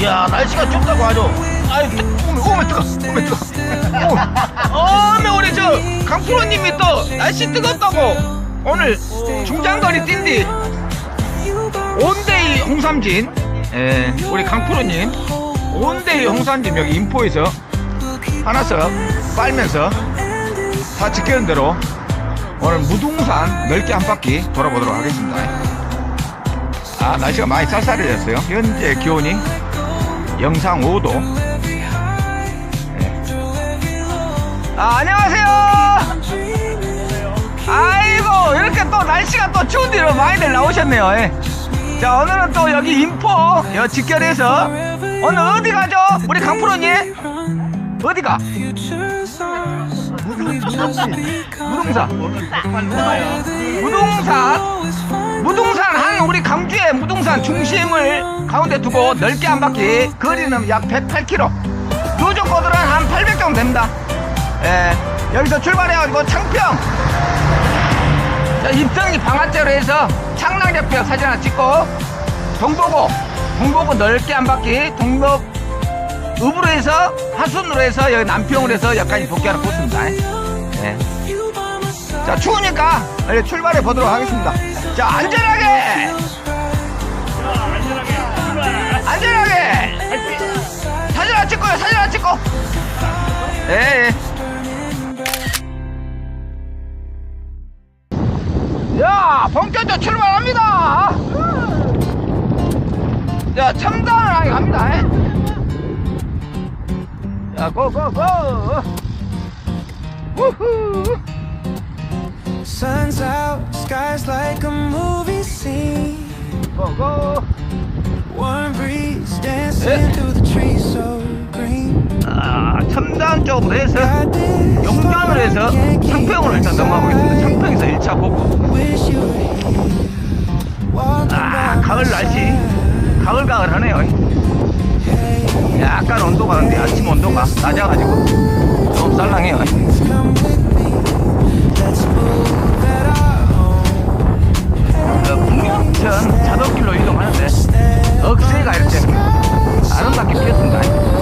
이야 날씨가 춥다고 하죠 아유 뜨- 오메 오메 뜨거 오메 뜨거. 어메 우리 저 강프로님이 또 날씨 뜨겁다고. 오늘 중장거리 뛴디. 온데이 홍삼진. 예, 우리 강프로님. 온데이 홍삼진 여기 인포에서 하나씩 빨면서 다 지키는 대로 오늘 무등산 넓게 한 바퀴 돌아보도록 하겠습니다. 아 날씨가 많이 쌀쌀해졌어요. 현재 기온이 영상 5도 예. 아 안녕하세요 아이고 이렇게 또 날씨가 또 추운 뒤로 많이들 나오셨네요 예. 자 오늘은 또 여기 인포 여 직결해서 오늘 어디 가죠 우리 강프로님 어디가 무등산 무등산 무등산 한 우리 강주의 무등산 중심을 가운데 두고 넓게 한 바퀴 거리는 약 108km 요정거들은 한 800 정도 됩니다. 예, 여기서 출발해가지고 창평. 자, 입성이 방아째로 해서 창랑대뼈 사진 하나 찍고 동보고 동보고 넓게 한 바퀴 동보 읍으로 해서 하순으로 해서 여기 남평으로 해서 여기까지 복귀하러 붙습니다. 예. 자 추우니까 출발해 보도록 하겠습니다 자 안전하게! 안전하게! 사진 하나 찍고요 사진 하나 찍고! 예, 예. 야 본격적으로 출발합니다! 자 첨단을 하게 갑니다 예. 자 고고 고! 우후 Sun's out, sky's like a movie scene. 고고 Warm breeze dancing Eh. through the trees so green. 아 첨단 쪽으로 해서 용전으로 해서 창평으로 일단 넘어가고 있습니다 창평에서 1차 보고 아 가을 날씨 side. 가을가을 하네요 Hey, 약간 온도가 근데 아침 온도가 낮아가지고 좀 쌀랑해요 그 북녘천 자덕길로 이동하는데. 억새가 이렇게 아름답게 피었습니다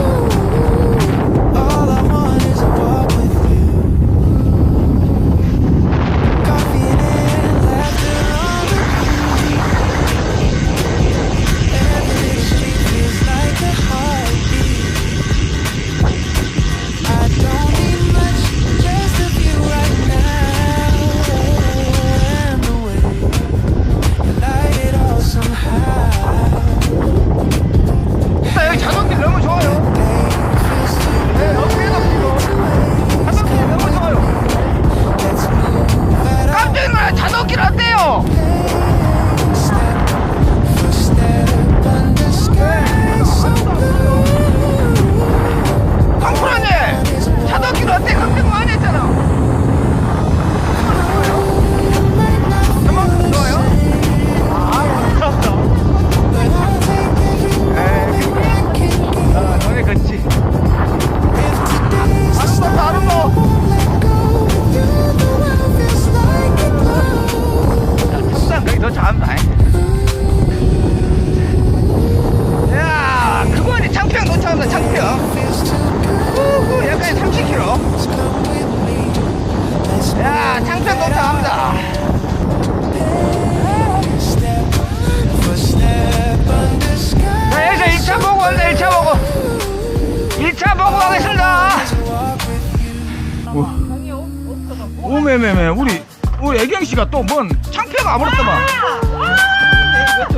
또뭔 창평 아무렇더만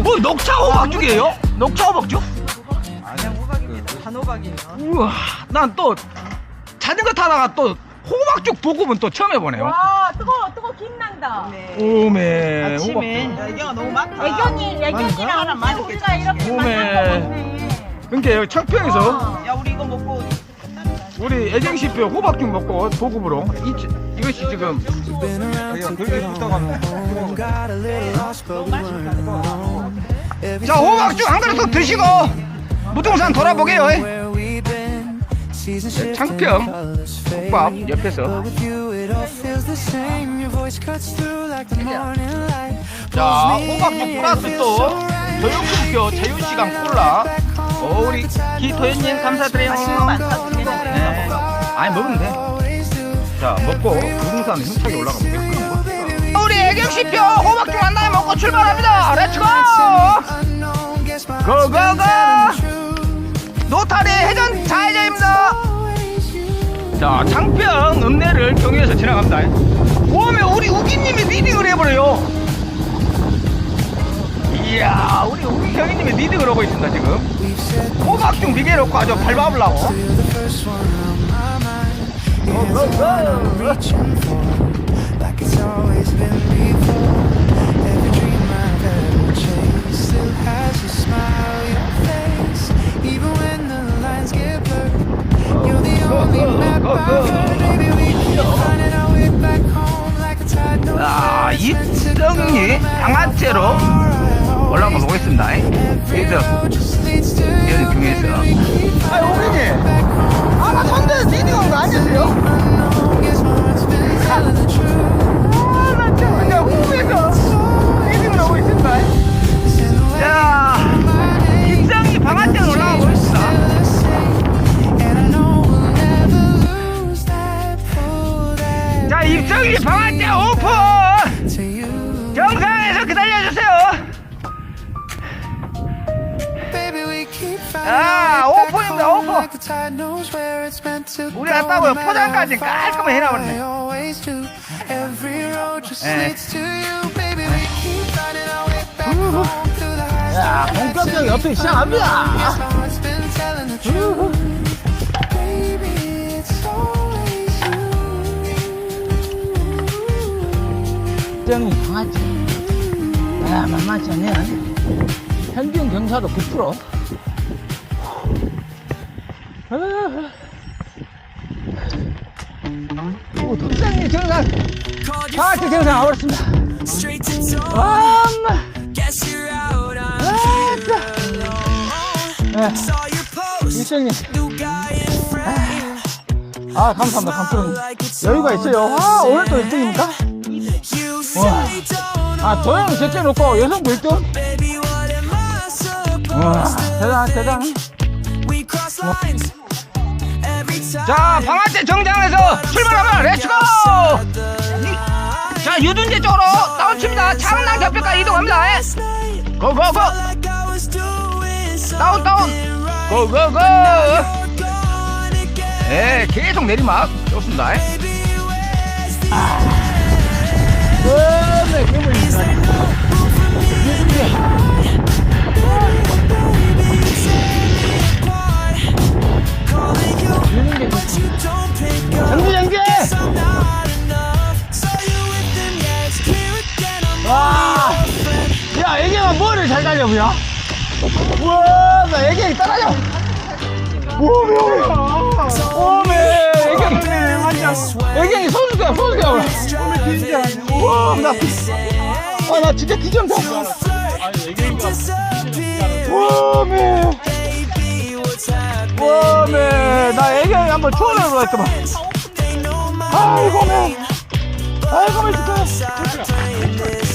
뭐 녹차 호박죽이에요? 녹차 호박죽? 단호박이에요. 우와 난 또 자전거 타다가 또 호박죽 볶음은 또 처음 해보네요. 와 뜨거워 뜨거워. 김난다. 오메. 아침에. 애기가 너무 많다. 애경이 애경이랑 하나 우리 우리가 이렇게 오메. 만난 거 같네. 그러니까 여기 창평에서. 야 우리 이거 먹고. 우리 애경씨표 호박죽 먹고 보급으로. 이, 이것이 지금 자 호박죽 한 그릇 더 드시고 무등산 돌아보게요 and 창평. 국밥 옆에서. 자 호박죽 플러스 또. 저육수표 자유시간 콜라 오, 우리 기토연님 감사드려요. 네. 아니, 먹으면 돼. 먹고 부동산 힘차게 올라가 보겠습니다. 우리 애경씨표 호박죽 한 다에 먹고 출발합니다. 렛츠고! 고고고! 노타리 해전 좌회전입니다. 자, 장평 읍내를 경유해서 지나갑니다. 오면 우리 우기님이 리딩을 해버려요. 이야, 우리 우기 경위님이 리딩을 하고 있습니다, 지금. 호박죽 미개 놓고 아주 밟아보려고. 아. 입성이 방아째로 올라가 보겠습니다. 여기서 아니, 오기님. back home. 아마 선대 리딩한 거 아니세요? 포장까지 깔끔하게 해놔버렸네. 예. 야, 본격적인 옆에 시작합니다. 입장이 강하지. 야, 만만치 않네. 평균 경사도 9%. 오, 독장이 정상. 파티 정상 와버렸습니다. 엄마. 아, 일정님. 아, 감사합니다. 감사합니다. 여유가 있어요. 아, 오늘 또 1등입니까? 와. 아, 도형 제껴 놓고 여성부 1등? 와, 대단, 대단. 자, 방아째 정장에서 출발하면 렛츠고! 자, 유둔재 쪽으로 다운칩니다. 창남 겹벽까지 이동합니다. 예. 고고고! 다운, 다운! 고고고! 예, 계속 내리막. 좋습니다. 애기 소주야, 소주야, 오메! 진짜. 우와, 나, 아, 나 진짜 기절다. 오메! 오메! 나 애기 한번 추월하러 갔더만. 아이고, 매! 아이고, 매, 진짜.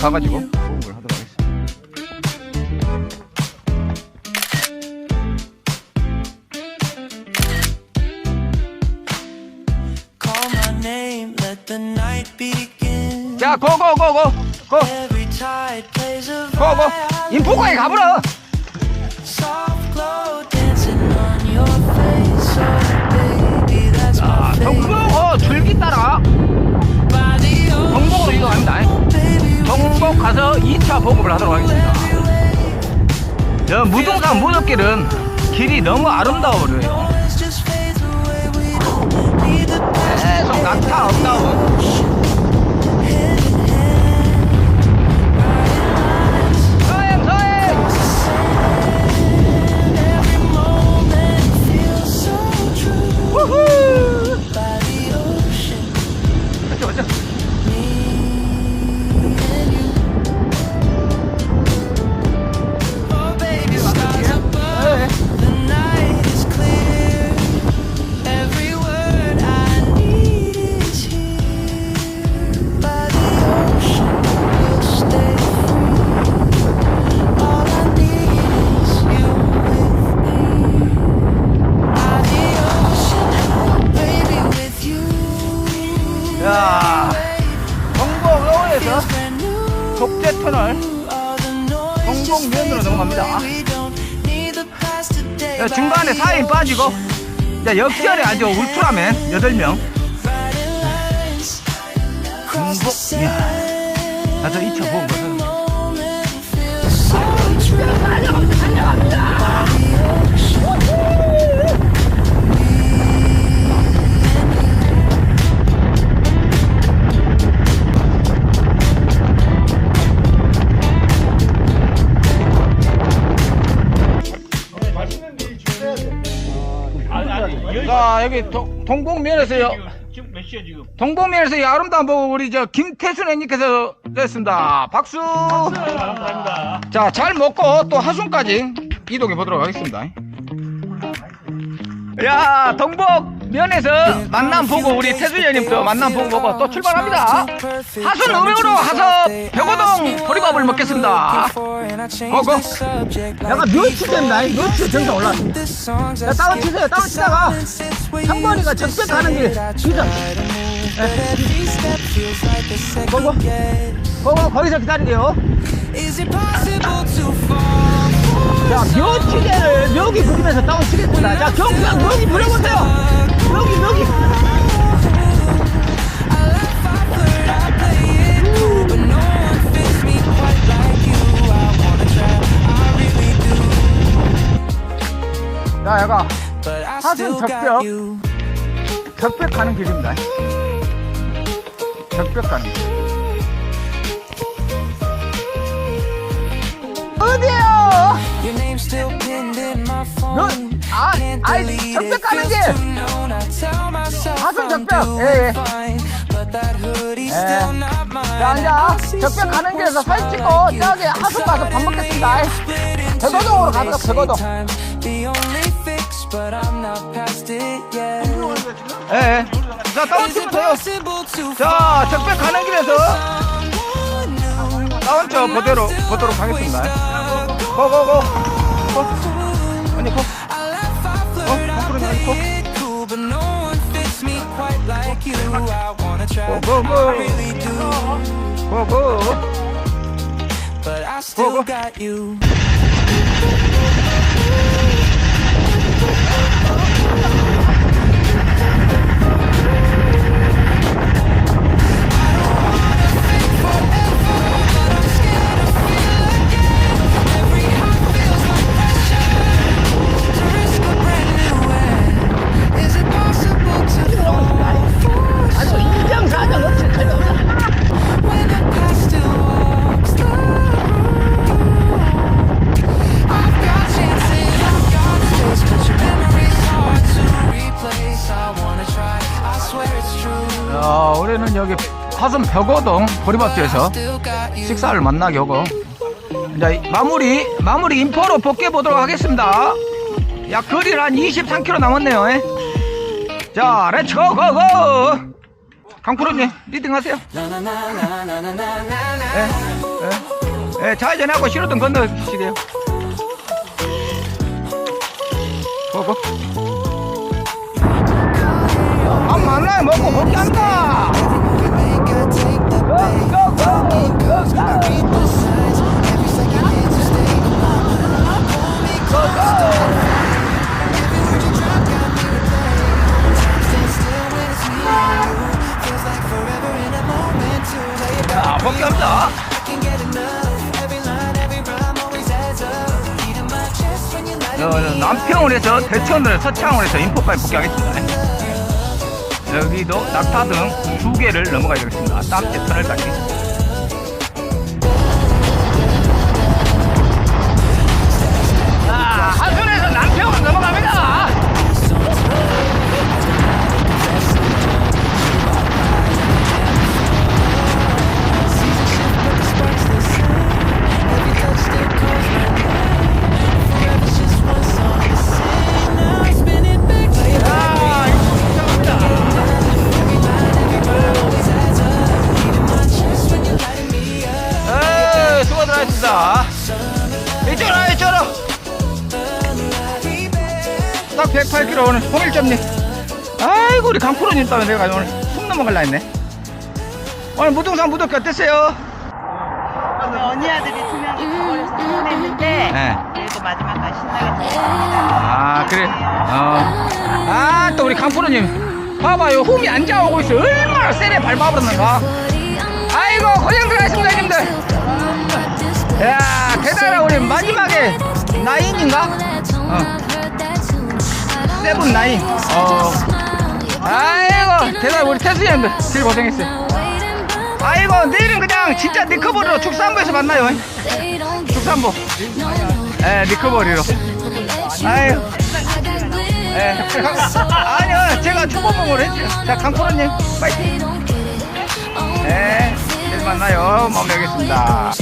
읍 가가지고 공복을 하도록 하겠습니다. 자, 고고고고 고 고고. 인포가에 가보라. Oh, favorite. 어, 줄기 따라 ocean, 동복으로 이동합니다. 동복 가서 2차 보급을 하도록 하겠습니다. 저 무등산 무덤길은 길이 너무 아름다워 버려요. 자, 역전에 아주 울트라맨. 8명. 중복. 이야 나저 2차 보고 자 여기 동, 동복면에서 요. 지금 몇 시야 지금? 동복면에서 이 아름다운 보고 우리 저 김태순 애님께서 됐습니다. 박수! 감사합니다. 자 잘 먹고 또 하순까지 이동해 보도록 하겠습니다 야 동복 면에서 만남 보고 우리 태순 애님도 만남 보고 보고 또 출발합니다 하순 음역으로 가서 벽오동 보리밥을 먹겠습니다 고고 약간 묘치 된다. 묘치 정상 올라왔어. 야, 다운 치세요. 다운 치다가 상거리가 적백 가는 길 뒤져. 고고. 고고 거기서 기다리게요. 자, 묘치대를 묘기 부리면서 다운 치겠습니다. 자, 경수형 묘기 부려보세요. 묘기, 묘기. 자 야가 still 적벽. 적벽 가는 길입니다 적벽 가는 길 어디에요 Your name's still pinned in my phone. 아, Can't 아이, delete 적벽 it, 가는 feels 길. too known. I tell myself 하순 I'm 적벽. doing 예, 예. fine, but that hoodie's 예. still not mine. 자 I 이제 see 적벽 가는 someone 길에서 사진 찍고 like you 저기 하순 가서 밥 먹겠습니다 split into 백어동으로 they 가자, say 백어동. time's The only fix, but I'm not past it yet. 예. 자 다운 Is it 치면 돼요 possible to 자 적벽 가는 길에서 someone new? 다운 쳐 그대로 보도록 하겠습니다 고고고 고 아니 고 I laugh, I flirt, I 거꾸로 play 고. it cool, but no one fits me quite like you. I wanna try, Go, go, go. I really do, 고고 but I still go. got you. Every 자 우리는 여기 화순 got you. 식사를 만나게 오고 이제 마무리 마무리 인포로 복귀해 보도록 하겠습니다. 야 거리는 한 23km 남았네요. 예. 자 렛츠 고 고고 강프로님 리딩 하세요. 예, 예. 예, 좌회전하고 신호등 건너시게요. 고고. 아 만나요 먹고 복귀한다. 해서 대천을 서창을 해서 인포까지 복귀하겠습니다. 여기도 낙타 등 두 개를 넘어가야 되겠습니다. 땀째 터널까지. 딱 108km 오늘 홍일점님. 아이고, 우리 강프로님 때문에 내가 오늘 숨 넘어갈라 했네. 오늘 무등산 무덕기 어땠어요? 언니 아들이 두 명이 가버려서 서운했는데 네. 그래도 마지막까지 신나게. 아, 그래. 어. 아, 또 우리 강프로님. 봐봐요. 홈이 안 잡아오고 있어. 얼마나 세게 밟아버렸는가. 아이고, 고생들 하셨습니다, 형님들. 야, 대단하다. 우리 마지막에 나인인가? 어. 세븐 나인. 어. 아이고, 대단 우리 태수 형들. 제일 고생했어 요. 아이고, 내일은 그냥 진짜 니커버리로 축산부에서 만나요. 축산부. 예, 니커버리로. 아유. 예. 아니요, 제가 축구봉을 했죠. 자, 강프로님, 파이팅. 예, 내일 만나요. 마무리하겠습니다.